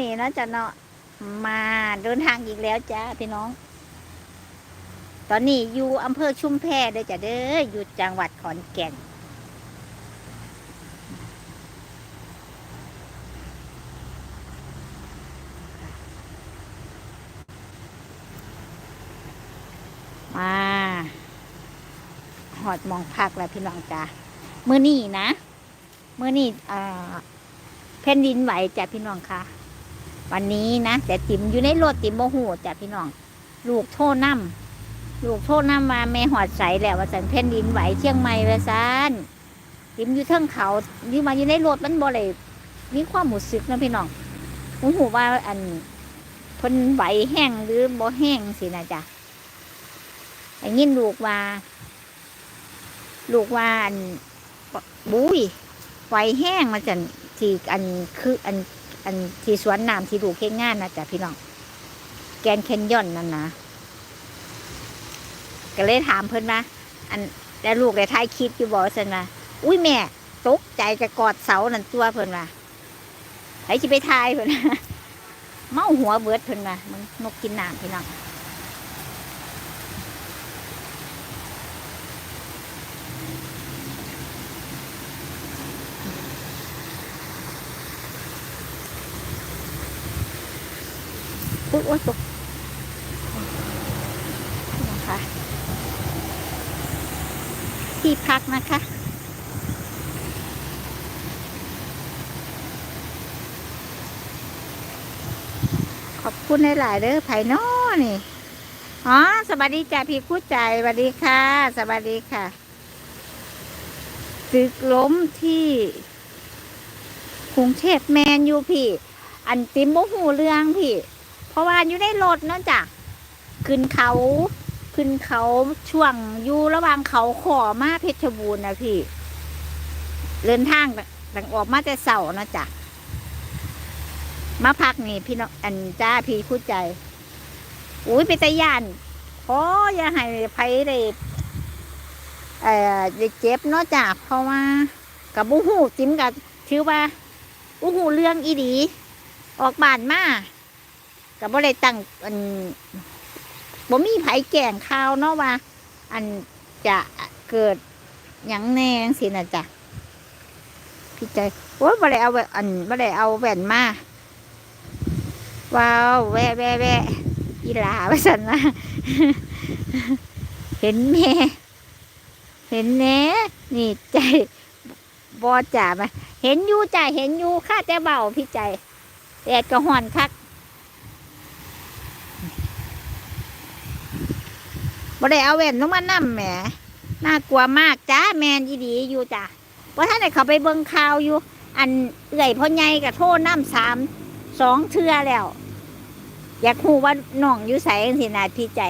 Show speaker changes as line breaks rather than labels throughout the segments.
นี่นะจ๊ะเนาะมาเดินทางอีกแล้วจ้าพี่น้อง ตอนนี้อยู่อำเภอชุมแพเด้อจ้ะเด้ออยู่จังหวัดขอนแก่นมาหอดมองพักแล้วพี่น้องจ้ามื้อนี้นะมื้อนี้อ่แผ่นดินไหวจ้ะพี่น้องค่ะ วันนี้นะแต่ติ๋มอยู่ในรถติ๋มโมโหจ้ะพี่น้อง ลูกโทษน้ำลูกโทษน้ำมาแม่หอดใสแหล้วว่าสันแผ่นดินไหวเชียงใหม่ว่าซันติ๋มอยู่เทิงเขาอยู่มาอยู่ในรถมันบ่เลยมีความหมุสึกนะพี่น้องหูหูว่าอันพนไหวแห้งหรือบ่แห้งสินะจ๊ะไอ้ยินลูกว่า ลูกว่าอันบุ้ยไหวแห้งมาจันทีอันคืออัน อันที่สวนน้ำที่ดูกเฮ็ดงานนะจ๊ะพี่น้อง แกนด์แคนยอนนั่นนะก็เลยถามเพิ่นว่าอันแล้วลูกได้ท้ายคลิปอยู่บอกฉันว่าอุ้ยแม่ตกใจจะกอดเสานั่นตัวเพิ่นว่าไผสิไปทายเพิ่นว่าเมาหัวเบิดเพิ่นว่ามันนกกินน้ำพี่น้อง อุ๊ยโอ๊ยตกนะคะที่พักนะคะขอบคุณหลายๆเด้อไผ่นอนี่ อ๋อ สวัสดีจ้าพี่คู่ใจสวัสดีค่ะ สวัสดีค่ะ ตึกล้มที่กรุงเทพแมนอยู่พี่ อันติมโมหูเรื่องพี่ ราะว่าอยู่ในรถเนาะจ้ะขึ้นเขาขึ้นเขาช่วงอยู่ระหว่างเขาขอมาเพชรบูรณ์นะพี่เดินทางต่างออกมาแต่เสาร์นะจ้ะมาพักนี่พี่น้องอันจ้าพี่คู่ใจ อุ้ยไปตะยานขออย่าให้ไผได้เอ่อได้เจ็บเนาะจ้ะเพราะว่ากับบูหูจิ้มกับถือว่าบูหูเรื่องอีดี ออกบานมา กับบ่ได้ตั้งอันบ่มีไผแก่งข่าวเนาะว่า อันจะเกิดหยังแน่จังสินะจ้ะพี่ใจโอ้ยบ่ได้เอาแว่นอันบ่ได้เอาแว่นมาว้าวแวะแวะแวะอีหลาว่าสันนะเห็นแม่เห็นแน่นี่ใจบอจ่ามาเห็นอยู่จ่าเห็นอยู่ข้าแต่เบาพี่ใจแดดก็ห่อนคัก บ่ได้เอาแว่นลงมานั่มแหมน่ากลัวมากจ้าแมนยีดีอยู่จ้ะว่าท่านไหนเขาไปเบิ่งข่าวอยู่ อันเอื่อยพ่อใหญ่กับโทษน้ำสามสองเทือแล้ว อยากหูว่าน้องอยู่ใส่สินาพี่ใจ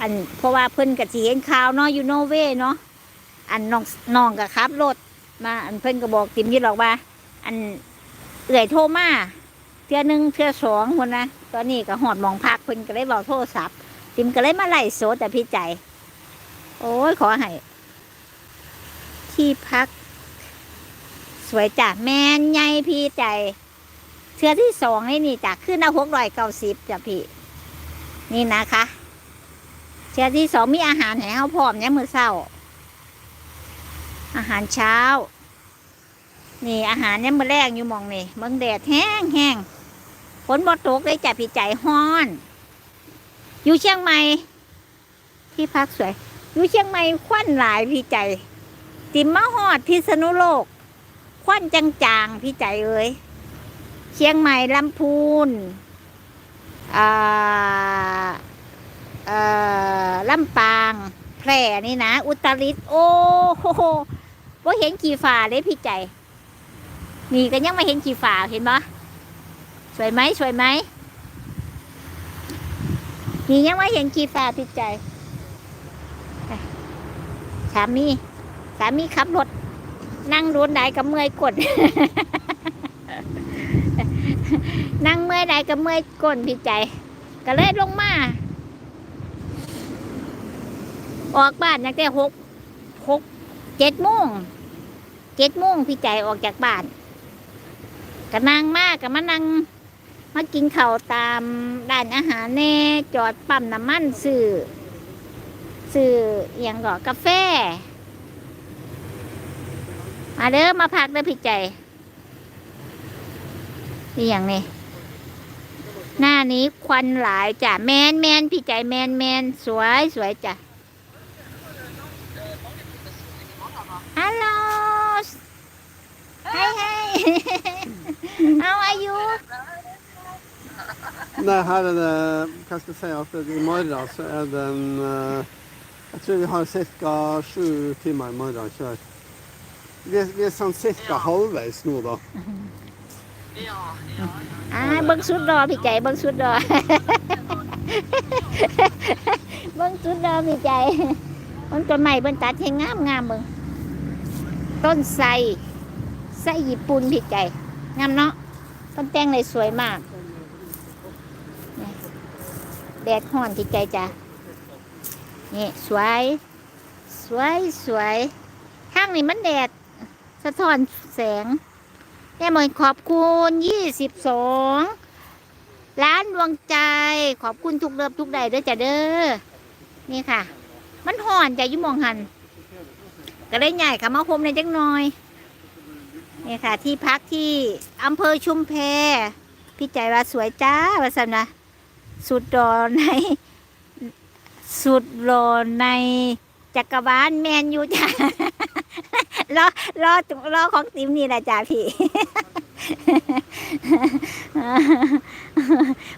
อันเพราะว่าเพิ่นกับสีเห็นข่าวเนาะอยู่โนเวเนาะอันน้องน้องกับขับรถมา อันเพิ่นก็บอกติมยี่หรอกว่า อันเอื่อยโทรมาเทือหนึ่งเทือสองคนนะตอนนี้ก็หอดมองพักเพิ่นก็เลยบอกโทรศัพท์ ติมก็เลยมาไล่โซแต่พี่ใจ โอ้ยขอให้ที่พัก สวยจ้ะแมนใหญ่พี่ใจเทือที่สองนี่นี่จ้ะขึ้นเอาหกร้อยเก้าสิบจ้ะพี่ นี่นะคะเทือที่สองมีอาหารให้เขาพร้อมเนี่ยมือเศร้า อาหารเช้า นี่อาหารเนี่ยมือแรกอยู่มองนี่เมืองแดดแห้งแห้งฝนบ่ตกเลยจ้ะพี่ใจฮ้อน อยู่เชียงใหม่ที่พักสวย อยู่เชียงใหม่ควันหลายพี่ใจ ติมมะฮอดพิษณุโลก ควันจางๆพี่ใจเอ้ยเชียงใหม่ลำพูนอ่าเอ่อลำปาง แพร่นี่นะ อุตรดิตถ์โอ้โหว่าเห็นกี่ฝาเลยพี่ใจ นี่ก็ยังไม่เห็นกี่ฝาเห็นปะสวยไหมสวยไหม นี่ยังไม่เห็นกี่ฝาพี่ใจสามีสามีขับรถ นั่งรถได้กับเมื่อยกด นั่งเมื่อยได้ก็เมื่อยก้นพี่ใจ ก็เลยลงมา ออกบ้านตั้งแต่หกหกเจ็ดโมงเจ็ดโมงพี่ใจออกจากบ้านก็นั่งมากก็มานั่ง มากินข้าวตามร้านอาหารแน่จอดปั๊มน้ำมันซื้อซื้ออหย่างก่อกาแฟ มาเด้อมาพักเด้อพี่ใจนี่อย่างนี้หน้านี้ควันหลายจ้ะแมนแมนพี่ใจแมนแมนสวยสวยจ้ะฮัลโหล Hej hej! How are you?
Nej, här är det, hva skal jeg si, at det- i morgen så er det en eh, Jeg tror vi har ca. sju timer i morgen kjør. Vi er, vi er sånn ca. halvveis nå, da.
อ่าเบิ้งสุดรอพี่ใจเบิ้งสุดรอ เบิ้งสุดรอพี่ใจ มันต้นใหม่เบิ้งตัดให้งามงามเบิ้งต้นไทรไส้ญี่ปุ่นพี่ใจงามเนาะต้นแตงเลยสวยมากนี่ แดดห้อนพี่ใจจ้ะนี่สวย สวยสวยข้างนี้มันแดด สะท้อนแสงแม่หมอยขอบคุณยี่สิบสองล้านดวงใจขอบคุณทุกเลิฟทุกใดเด้อจ้ะเด้อนี่ค่ะ มันห่อนใจยุ่มองหัน ก็ได้ใหญ่ค่ะมาคมในอยจังหน่อยนี่ค่ะ ที่พักที่อำเภอชุมแพพี่ใจว่าสวยจ้าว่าสันนะ สุดรอใน สุดรอในจักรวาลแมนยูจ้ารอรอรอของติมนี่แหละจ้าพี่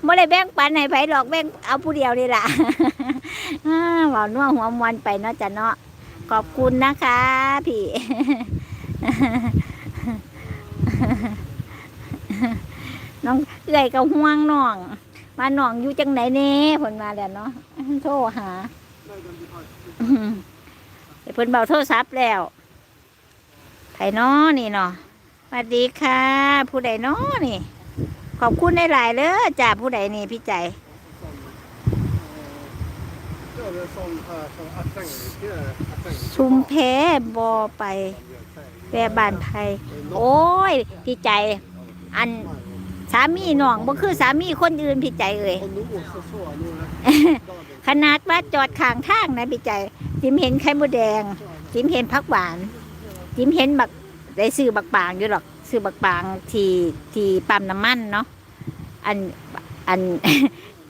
ไม่ได้แบ่งปันให้ไผหรอกแบ่งเอาผู้เดียวนี่แหละอ่าหวานนัวหัวมวนไปเนาะจ้ะเนาะขอบคุณนะคะ พี่น้องเอื้อยกับห่วงน้อง มาหนองอยู่จังไหนเน่ผลมาแล้วเนาะโทรหาอืมเดี๋ยวเพิ่นเบาโทรศัพท์แล้วไผน้อนี่เนาะสวัสดีค่ะ ผู้ใดน้อนี่ ขอบคุณได้หลายเลยจ้าผู้ใดนี่พี่ใจ
Det er sånn her, så jeg trenger ikke jeg trenger
ชุมเพบอไปแวบานไผโอ้ย พี่ใจ อัน สามีน้องบ่คือสามีคนอื่นพี่ใจเอ่ย
Og nå så så jeg nå her.
ขนาดว่าจอดข้างทางนะพี่ใจ จิมเห็นไข่มดแดง จิมเห็นผักหวาน จิมเห็นบักได้ซื้อบักปางอยู่หรอกซื้อบักปางที่ที่ปั๊มน้ำมันเนาะอันอัน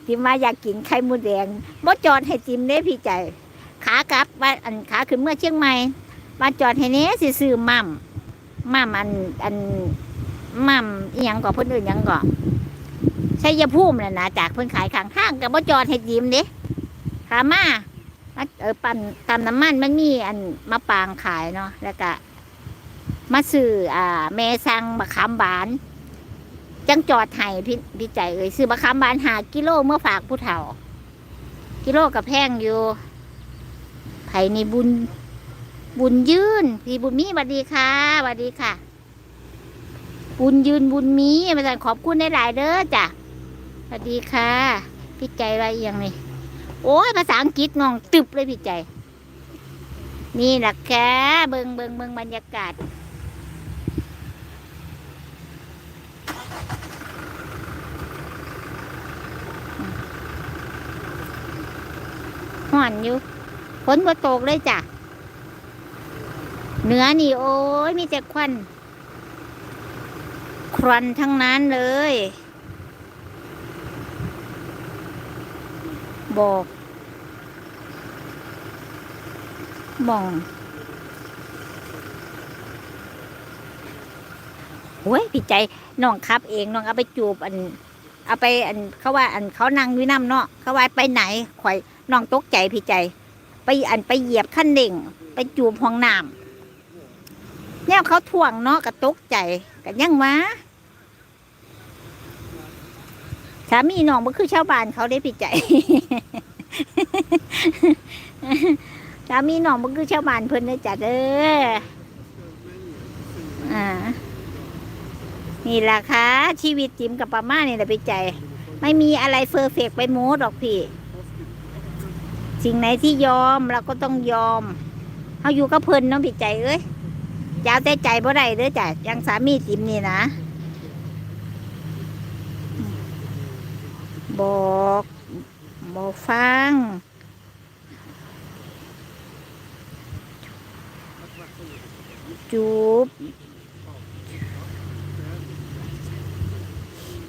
จิมว่าอยากกินไข่มดแดงบ่จอดให้จิมเด้พี่ใจ ขากลับว่าอันขาขึ้นเมื่อเชียงใหม่มาจอดให้เนี้สิซื้อมั่มมั่มอันอัน มั่มอีหยังก่อเพิ่นอื่นหยังก่อชัยภูมิน่ะนะจากเพิ่นขายข้างทางก็บ่จอดให้จิมเด้ขามามาเออปั่นตามน้ำมันมันมีอันมะปรางขายเนาะแล้วก็มาซื้ออ่าเมซังบะขามบาน จังจอดไห้พี่พี่ใจเอ่ยซื้อบะขามบานหากิโลเมื่อฝากผู้เฒ่า กิโลกับแพงอยู่ไผ่นี่บุญบุญยืนพี่บุญมีสวัสดีค่ะสวัสดีค่ะ บุญยืนบุญมีมาสั่นขอบคุณหลายๆเด้อจ้ะสวัสดีค่ะ พี่ใจอะไรอหย่างนี้โอ้ยภาษาอังกฤษงองตึบเลยพี่ใจ นี่แหละแค่เบิงเบิงเบิงบรรยากาศ ห่อนอยู่ฝนก็ตกเลยจ้ะ เหนือนี่โอ้ยมีแต่ควัน ควันทั้งนั้นเลย บอกมองโอ้ยพี่ใจน้องครับ เองน้องเอาไปจูบอัน เอาไปอันเขาว่าอันเขานั่งอยู่น้ำเนาะเขาว่าไปไหนข่อยน้องตกใจพี่ใจ ไปอันไปเหยียบขั้นเด่ง ไปจูบห้องน้ำเนี่ยเขาถ่วงเนาะก็ตกใจกันยังวะ สามีน้องมันคือชาวบ้านเขาได้พี่ใจสามีน้องมันคือชาวบ้านเพิ่นได้จัดเด้ออ่านี่แหละค่ะชีวิตจิมกับปาม่านี่แหละพี่ใจ ไม่มีอะไรเฟอร์เฟกไปโม้หรอกพี่ สิ่งไหนที่ยอมเราก็ต้องยอมเขาอยู่กับเพิ่นเน้องพี่ใจเอ้ยจะเอาแต่ใจบ่ได้เด้อจ้ะยังสามีจิมนี่นะ บอกบอกฟังจูบ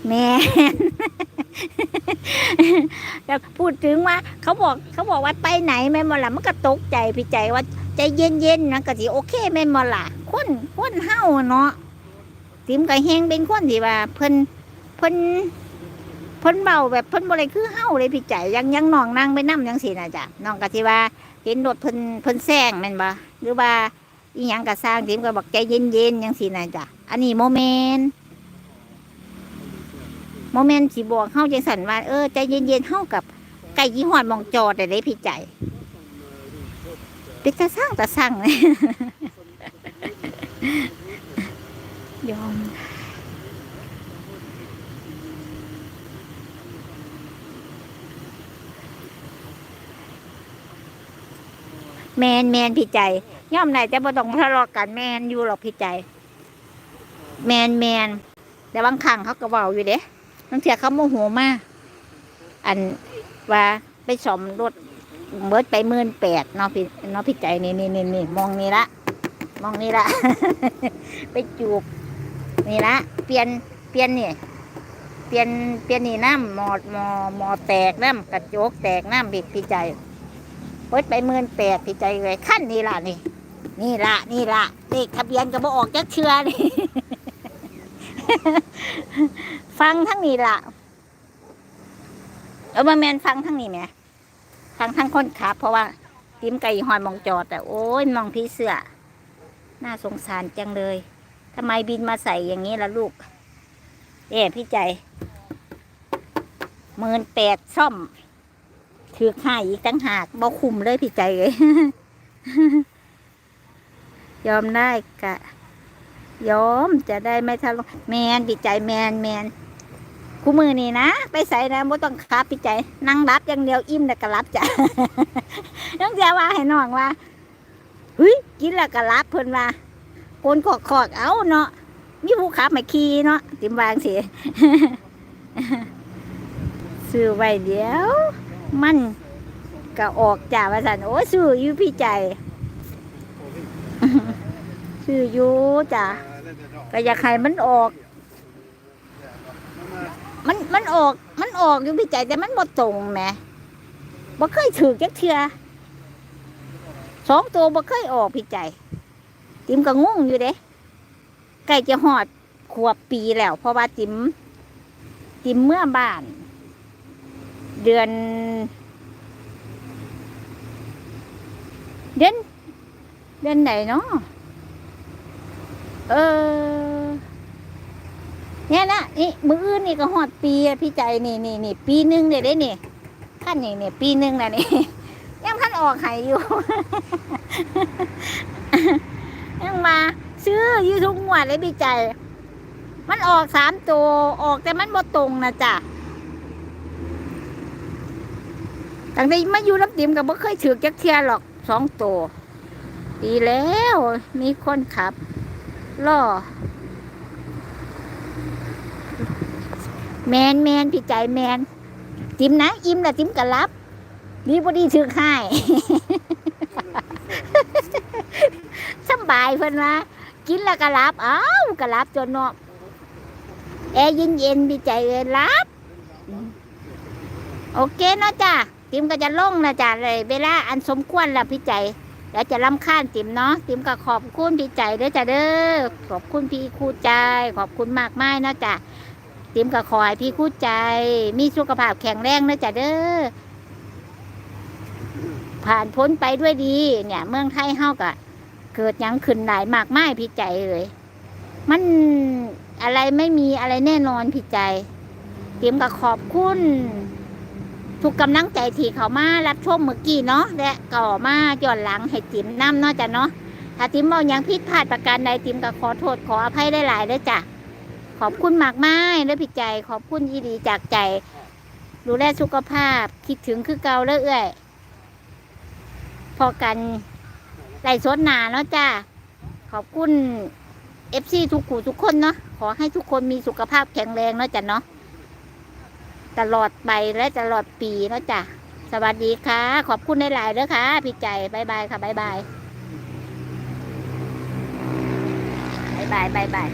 แม่แล้วพูดถึงว่า เขาบอกเขาบอกว่าไปไหนแม่มอล่ะมันก็ตกใจพี่ใจว่าใจเย็นๆนะก็สิโอเคแม่มอล่ะคนคนเฮาเนาะติมกับเฮงเป็นคนที่ว่า เพิ่นเพิ่น พิ่นเบาแบบเพิ่นบ่ได้คือเฮาเลยพี่ใจยังยังน้องนั่งไปนํจังซี่น่ะจ้ะน้องก็สิว่าเห็นรถเพิ่นเพิ่นแซงแม่นบ่หรือว่าอีหยังก็สร้างติมก็บอกใจเย็นๆจังซี่น่ะจ้ะอันนี้โมเมนต์โมเมนต์สิบอกเฮาจังซั่นว่าเออใจเย็นๆเฮากับไก่ยี่ห้อมองจอดได้พี่ใจเป็นตาสร้างตาสร้างเลยยอม แมนแมนพี่ใจย่อมไหนจะบ่ต้องทะเลาะกันแมนอยู่หรอกพี่ใจ แมนแมนแต่บางครั้งเขาก็เบาอยู่เด้บางเทีเขาโมโหมากอันว่าไปสมรถเบิดไปหมื่นแปดเนาะพี่เนาะพี่ใจนี่นี่นี่นี่มองนี่ละมองนี่ละ ไปจูบนี่ละเปลี่ยนเปลี่ยนนี่เปลี่ยนเปลี่ยนนี่น้ำหมอหมอหมอแตกน้ำกระจกแตกน้ำพี่พี่ใจ บิดไปหมื่นแปดพี่ใจเลยขั้นนี่ล่ะนี่ นี่ละนี่ละเลขทะเบียนก็บอออกจักเชือนี่ ฟังทั้งนี้ล่ะเออมาแมนฟังทั้งนี้ไหมฟังทั้งคนขับ เพราะว่าติ้มไก่หอยมองจอดแต่โอ้ยมองพี่เสือน่าสงสารจังเลยทำไมบินมาใส่อย่างนี้ล่ะลูกเอ๊พี่ใจหมื่นแปดซ่อม ถือข่ายอีกตั้งหากบ่คุมเลยพี่ใจเลย ยอมได้กะ ยอมจะได้ไม่ทะเลาะแมนพี่ใจแมนแมนคู่มือนี่นะ ไปใส่นะบ่ต้องคับพี่ใจ นั่งรับอย่างเดียวอิ่มแล้วก็รับจ้ะน้องเจ้าว่าให้น้องว่าเฮ้ยกินแล้วก็รับเพิ่นว่าโกนขอกขอกเอาเนาะมีผู้ขับมาขี่เนาะติมวางสิซื้อไว้เดี๋ยว มันก็ออกจ่าว่าสันโอ้ยซื้ออยู่พี่ใจซื้ออยู่จ้ะก็อยากให้มันออก มันมันออก มันออกอยู่พี่ใจแต่มันบ่ตรงแหมบ่เคยถือจักเทือสองตัวบ่เคยออกพี่ใจ ติมก็งงอยู่เด้ใกล้จะหอดขวบปีแล้ว เพราะว่าติมติมเมื่อบ้าน เดือน เดือนเดือนไหนเนาะเออเนี่ยนะนี่มืออื่นนี่ก็หอดปีพี่ใจนี่นี่นี่ปีหนึ่งเลยได้นี่ขั้นนี่นี่ปีหนึ่งแล้วนี่ยังขั้นออกไห้อยู่ยังมาซื้ออยูทุกงวดเลยพี่ใจ มันออกสามตัวออกแต่มันบ่ตรงนะจ้ะ ตั้งแต่มาอยู่น้ำติมกับบ่เคยถือจักเทียหรอกสองตัวดีแล้วมีคนขับล่อแมนแมนพี่ใจแมนจิมนะอิ่มนะจิมกะรับดีพอดีถือค่ายสบายเพิ่นว่ากินแล้วกะรับอ้าวกะรับจนเนาะแอร์เย็นเย็นๆพี่ใจเลยรับ โอเคเนาะจ้ะ ติมก็จะลงนะจ้ะเลย เวลาอันสมควรล้วพี่ใจแล้วจะลำค้านติมเนาะติมก็ขอบคุณพี่ใจเด้อจ้ะเด้อขอบคุณพี่ครูใจ ขอบคุณมากมายนะจ้ะติมกับขอให้พี่คู่ใจ มีสุขภาพแข็งแรงนะจ๊ะเด้อผ่านพ้นไปด้วยดี เนี่ย เมืองไทยเฮากะเกิดยังขึ้นหลายมากมายพี่ใจเลย มันอะไรไม่มีอะไรแน่นอนพี่ใจติมกับขอบคุณ ทุกกำลังใจที่เขามารับชมเมื่อกี้เนาะและก่อมาย้อนหลังให้ติมน้ำเนาะจ้ะเนาะถ้าติมเอาหยังผิดพลาดประการใดติมก็ขอโทษขออภัยได้หลายๆเด้จ้ะขอบคุณมากมายเด้อพี่ใจขอบคุณอีดีจากใจ ดูแลสุขภาพคิดถึงคือเก่าเอื้อยพอกันไล่สดหนาเนาะจ้าขอบคุณเอฟซีทุกขู่ทุกคนเนาะขอให้ทุกคนมีสุขภาพแข็งแรงเนาะจ้ะเนาะ ตลอดไปและตลอดปีนะจ้ะสวัสดีค่ะ ขอบคุณในหลายๆเด้อค่ะ พี่ใจบายบายค่ะบายบายบายบายบายบาย